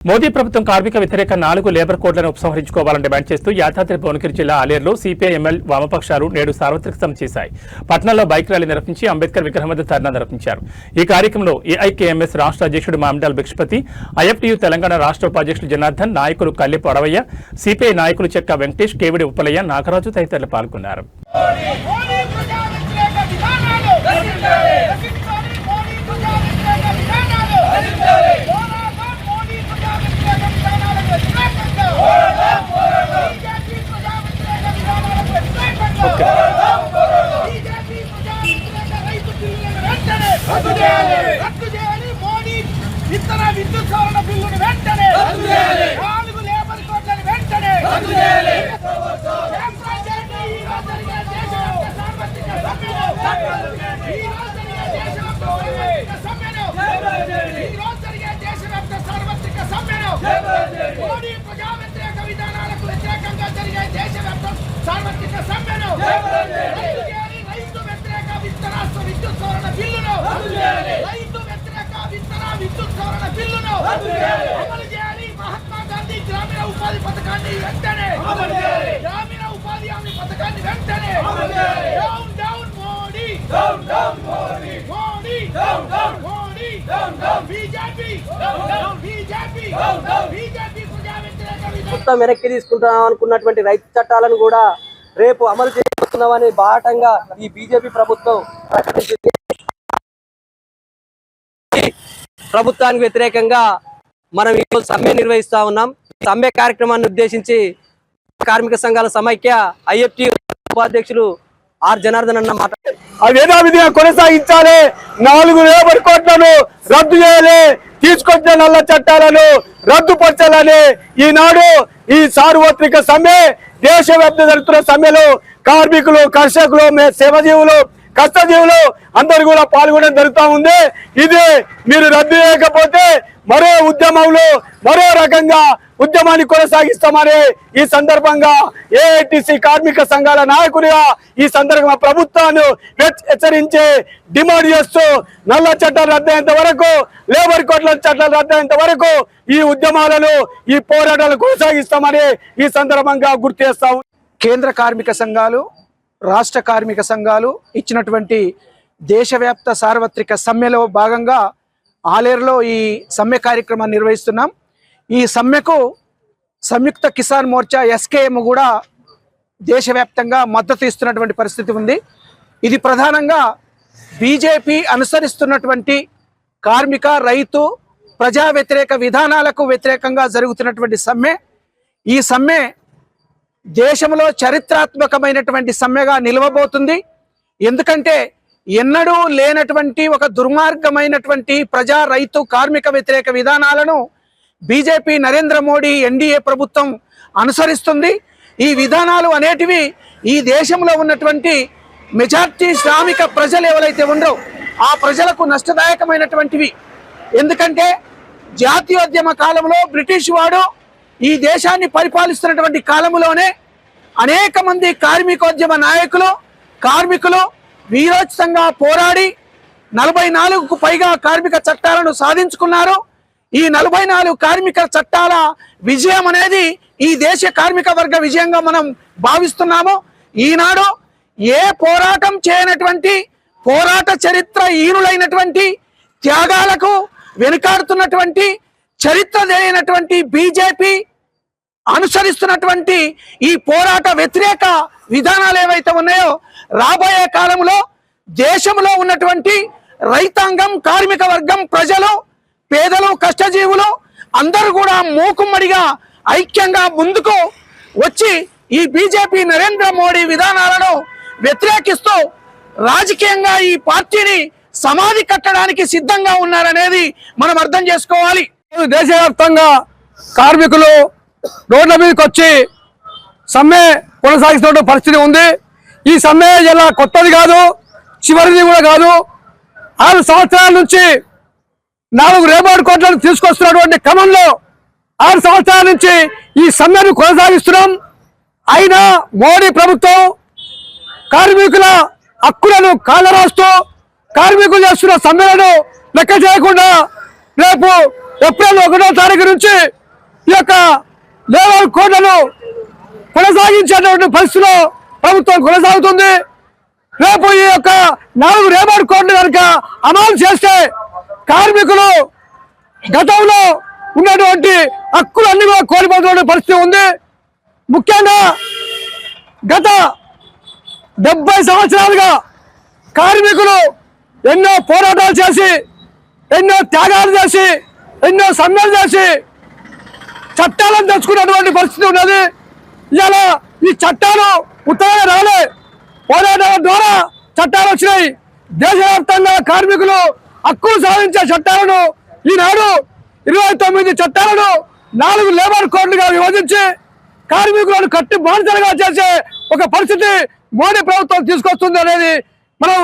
మోదీ ప్రభుత్వం కార్మిక వ్యతిరేక నాలుగు లేబర్ కోడ్లను ఉపసంహరించుకోవాలని డిమాండ్ చేస్తూ యాదాద్రి భువనగిరి జిల్లా ఆలేరులో సిపిఐఎంఎల్ వామపక్షాలు నేడు సార్వత్రిక సమ చేశాయి. పట్నంలో బైక్ ర్యాలీ నిర్వహించి అంబేద్కర్ విగ్రహం వద్ద ధర్నా నిర్వహించారు. ఈ కార్యక్రమంలో ఏఐకేఎంఎస్ రాష్ట్ర అధ్యక్షుడు మామిడాల్ భిక్షపతి ఐఎఫ్టీయు తెలంగాణ రాష్ట్ర ఉపాధ్యక్షుడు జనార్దన్ నాయకులు కల్లెపు అడవయ్య సిపిఐ నాయకులు చెక్క వెంకటేష్ కేవిడి ఉప్పలయ్య నాగరాజు తదితరులు పాల్గొన్నారు మోడీ ప్రజా వ్యతిరేక విధానాలు రచించాలి మోడీ ప్రజా వ్యతిరేక విధానాలు రచించాలి పోరాటం మోడీ ప్రజా వ్యతిరేక విధానాలకు వ్యతిరేకంగా పోరాటం పోరాటం బీజేపీ ప్రజా వ్యతిరేక విధానాలకు వ్యతిరేకంగా పోరాటం బీజేపీ ప్రజా వ్యతిరేక రైతు బిల్లులను వెంటనే రద్దు చేయాలి రద్దు చేయాలి మోడీ ఇతర విద్యుత్ సవరణ బిల్లును వెంటనే రద్దు చేయాలి నాలుగు లేబర్ కోడ్లను వెంటనే రద్దు చేయాలి మోడీ ప్రజా వ్యతిరేక విధానాలకు వ్యతిరేకంగా జరిగే దేశవ్యాప్త సార్వత్రిక సమ్మెను రద్దు చేయాలి. రైతు వ్యతిరేక విత్తనాస్త్ర విద్యుత్ సవరణ బిల్లును రైతు వ్యతిరేక విత్తన విద్యుత్ సవరణ బిల్లును అమలు చేయాలి మహాత్మా గాంధీ గ్రామీణ ఉపాధి పథకాన్ని వెంటనే గ్రామీణ ఉపాధి హామీ పథకాన్ని వెంటనే down down Modi down down Modi Modi down down Modi down down BJP down down BJP down down BJP చట్టం వెనక్కి తీసుకుంటున్నాం అనుకున్నటువంటి రైతు చట్టాలను కూడా రేపు అమలు చేస్తున్నామని బాహటంగా ఈ బీజేపీ ప్రభుత్వం ప్రకటించింది. ప్రభుత్వానికి వ్యతిరేకంగా మనం ఈరోజు సమ్మె నిర్వహిస్తా ఉన్నాం. సమ్మె కార్యక్రమాన్ని ఉద్దేశించి కార్మిక సంఘాల సమైక్య ఐఎఫ్టి ఉపాధ్యక్షులు ఆర్ జనార్దన్ అన్న మాట్లాడారు. యథావిధిగా కొనసాగించాలి. నాలుగు లేబర్ కోట్లను రద్దు చేయాలి. తీసుకొచ్చిన నల్ల చట్టాలను రద్దుపరచాలని ఈనాడు ఈ సార్వత్రిక సమ్మె దేశవ్యాప్త జరుగుతున్న సమ్మెలో కార్మికులు కర్షకులు మే- కష్టజీవులు అందరు కూడా పాల్గొనడం జరుగుతూ ఉంది. ఇది మీరు రద్దు చేయకపోతే మరో రకంగా ఉద్యమాన్ని కొనసాగిస్తామని ఈ సందర్భంగా ఏఐటిసి కార్మిక సంఘాల నాయకుడిగా ఈ సందర్భంగా ప్రభుత్వాన్ని హెచ్చరించి డిమాండ్ చేస్తూ నల్ల చట్టాలు రద్దయ్యేంత వరకు లేబర్ కోట్ల చట్టాలు రద్దయ్యేంత వరకు ఈ ఉద్యమాలను ఈ పోరాటాలు కొనసాగిస్తామని ఈ సందర్భంగా గుర్తు చేస్తాము కేంద్ర కార్మిక సంఘాలు రాష్ట్ర కార్మిక సంఘాలు ఇచ్చినటువంటి దేశవ్యాప్త సార్వత్రిక సమ్మెలో భాగంగా ఆలేరులో ఈ సమ్మె కార్యక్రమాన్ని నిర్వహిస్తున్నాం. ఈ సమ్మెకు సంయుక్త కిసాన్ మోర్చా ఎస్కేఎం కూడా దేశవ్యాప్తంగా మద్దతు ఇస్తున్నటువంటి పరిస్థితి ఉంది. ఇది ప్రధానంగా బీజేపీ అనుసరిస్తున్నటువంటి కార్మిక రైతు ప్రజా వ్యతిరేక విధానాలకు వ్యతిరేకంగా జరుగుతున్నటువంటి సమ్మె. ఈ సమ్మె దేశంలో చరిత్రాత్మకమైనటువంటి సమ్మెగా నిలవబోతుంది. ఎందుకంటే ఎన్నడూ లేనటువంటి ఒక దుర్మార్గమైనటువంటి ప్రజా రైతు కార్మిక వ్యతిరేక విధానాలను బీజేపీ నరేంద్ర మోడీ ఎన్డీఏ ప్రభుత్వం అనుసరిస్తుంది. ఈ విధానాలు అనేటివి ఈ దేశంలో ఉన్నటువంటి మెజార్టీ శ్రామిక ప్రజలు ఎవరైతే ఉండరో ఆ ప్రజలకు నష్టదాయకమైనటువంటివి. ఎందుకంటే జాతీయోద్యమ కాలంలో బ్రిటిష్ వాడు ఈ దేశాన్ని పరిపాలిస్తున్నటువంటి కాలంలోనే అనేక మంది కార్మికోద్యమ నాయకులు కార్మికులు వీరోచితంగా పోరాడి నలభై నాలుగుకు పైగా కార్మిక చట్టాలను సాధించుకున్నారు. ఈ నలభై నాలుగు కార్మిక చట్టాల విజయం అనేది ఈ దేశ కార్మిక వర్గ విజయంగా మనం భావిస్తున్నాము. ఈనాడు ఏ పోరాటం చేయనటువంటి పోరాట చరిత్ర ఈనులైనటువంటి త్యాగాలకు వెనుకాడుతున్నటువంటి చరిత్ర తెలియనటువంటి బీజేపీ అనుసరిస్తున్నటువంటి ఈ పోరాట వ్యతిరేక విధానాలు ఏవైతే ఉన్నాయో రాబోయే కాలంలో దేశంలో ఉన్నటువంటి రైతాంగం కార్మిక వర్గం ప్రజలు పేదలు కష్టజీవులు అందరూ కూడా మూకుమ్మడిగా ఐక్యంగా ముందుకు వచ్చి ఈ బీజేపీ నరేంద్ర మోడీ విధానాలను వ్యతిరేకిస్తూ రాజకీయంగా ఈ పార్టీని సమాధి కట్టడానికి సిద్ధంగా ఉన్నారనేది మనం అర్థం చేసుకోవాలి. దేశవ్యాప్తంగా కార్మికులు రోడ్ల మీదకి వచ్చి సమ్మె కొనసాగిస్తున్న పరిస్థితి ఉంది. ఈ సమ్మె జిల్లా కొత్తది కాదు చివరిది కూడా కాదు. ఆరు సంవత్సరాల నుంచి నాలుగు రేబాడు కోట్లను తీసుకొస్తున్నటువంటి క్రమంలో ఆరు సంవత్సరాల నుంచి ఈ సమ్మెను కొనసాగిస్తున్నాం. అయినా మోడీ ప్రభుత్వం కార్మికుల హక్కులను కాలరాస్తూ కార్మికులు చేస్తున్న సమ్మెలను లెక్క చేయకుండా రేపు ఏప్రిల్ ఒకటో తారీఖు నుంచి ఈ యొక్క లేబర్ కోడ్లను కొనసాగించేటువంటి పరిస్థితిలో ప్రభుత్వం కొనసాగుతుంది. రేపు ఈ యొక్క నాలుగు లేబర్ కోడ్లు కనుక అమలు చేస్తే కార్మికులు గతంలో ఉన్నటువంటి హక్కులన్నీ కూడా కోల్పోతున్న పరిస్థితి ఉంది. ముఖ్యంగా గత డెబ్బై సంవత్సరాలుగా కార్మికులు ఎన్నో పోరాటాలు చేసి ఎన్నో త్యాగాలు చేసి ఎన్నో సమ్మెలు చేసి చట్టాలను తెచ్చుకున్నటువంటి పరిస్థితి ఉన్నది. ఇవాళ ఈ చట్టాలు ఉత్తరాలు రాలే పోరాటం ద్వారా చట్టాలు వచ్చినాయి. దేశవ్యాప్తంగా కార్మికులు హక్కులు సాధించే చట్టాలను ఈనాడు ఇరవై తొమ్మిది చట్టాలను నాలుగు లేబర్ కోడ్లుగా విభజించి కార్మికులను కట్టి బానిసలుగా చేసే ఒక పరిస్థితి మోడీ ప్రభుత్వం తీసుకొస్తుంది అనేది మనం